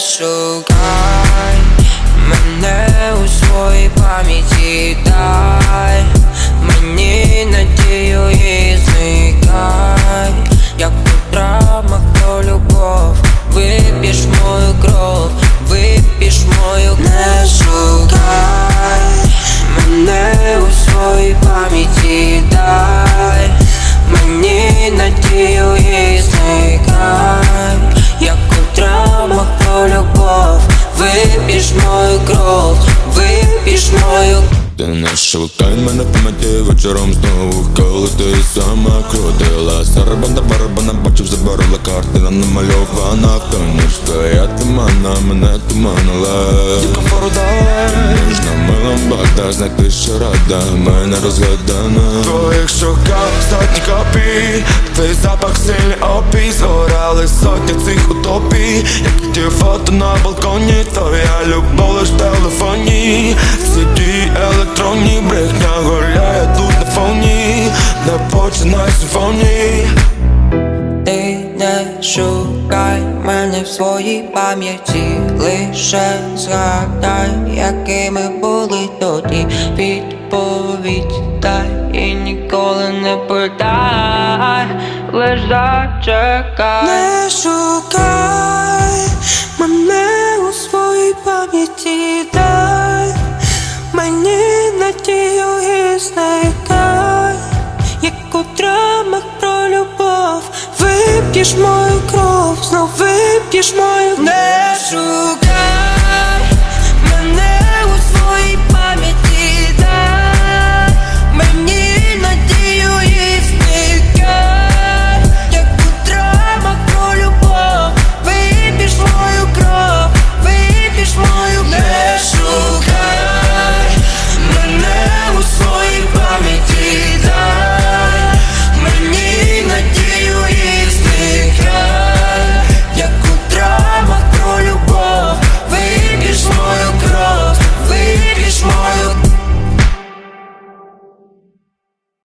шукай мене у своїй пам'яті дай мені надію і зникай, як у драмах про любов, вип'єш мою кров, вип'єш мою не шукай мене у своїй пам'яті вип'єш Ти не шукай мене в пам'яті вечором знову Коли ти сама крутила. Сарабанда барабана бачив заборола картина намальована Хто ніж твоя тумана мене туманила. Ніжна милом бата знайти що рада Мене розгадана Твоїх шукав сотні копій Твій запах сильний опій Згорали сотні цих утопій. Як ті фото на балконі Твоя любов лиш в телефоні електронні Брехня гуляє тут на фоні Не починай симфонії Ти не шукай мене в своїй пам'яті, лише згадай, якими були тоді відповідь дай і ніколи не продай, лиш зачекай. Не шукай мене у своїй пам'яті дай надію і знайдай, як у драмах про любов. Вип'єш мою кров, знов вип'єш мою